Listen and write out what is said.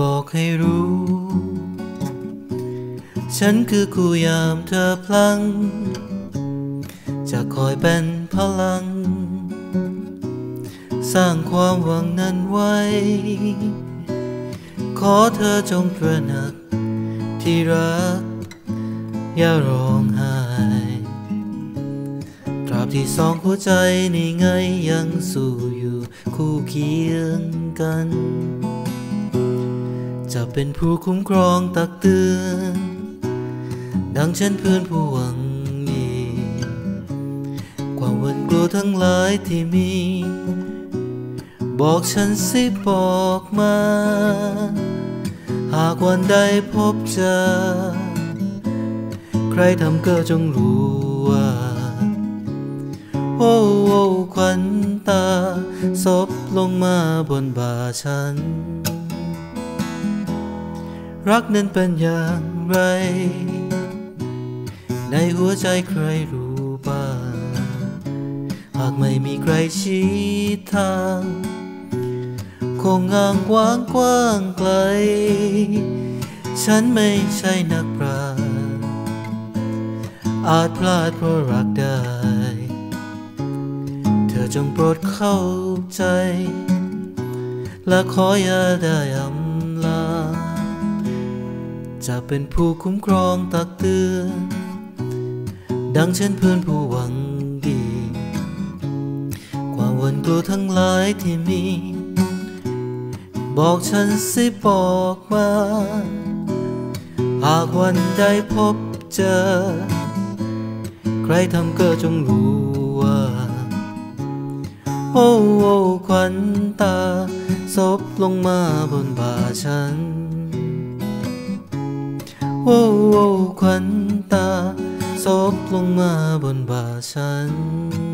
บอกให้รู้ ฉันคือคู่ยามเธอพลัง จะคอยเป็นพลัง สร้างความหวังนั้นไว้ ขอเธอจงตระหนักที่รัก อย่าร้องไห้ตราบที่สองหัวใจนี่ไงยังสู้อยู่คู่เคียงกัน จะเป็นผู้คุ้มครองตักเตือนดังเช่นเพื่อนผู้หวังดีความวันกลัวทั้งหลายที่มี บอกฉันสิบอกมา หากวันใดพบเจอ ใครทำก็จงรู้ว่า โอ้โอ้ควันตาซบลงมาบนบ่าฉัน รักนั้นเป็นอย่างไร ในหัวใจใครรู้บ้าง หากไม่มีใครชี้ทาง คงงางว้างกว้างไกล ฉันไม่ใช่นักปราชญ์อาจพลาดเพราะรักได้ เธอจงโปรดเข้าใจ และขออย่าได้อำ จะเป็นผู้คุ้มครองตักเตือน ดังเช่นเพื่อนผู้หวังดี ความวันกลัวทั้งหลายที่มี บอกฉันสิบอกมา หากวันใดพบเจอ ใครทำก็จงรู้ว่า โอ้โอ้ควันตาซบลงมาบนบ่าฉัน โอ้โอ้ควันตาซบลงมาบนบ่าฉัน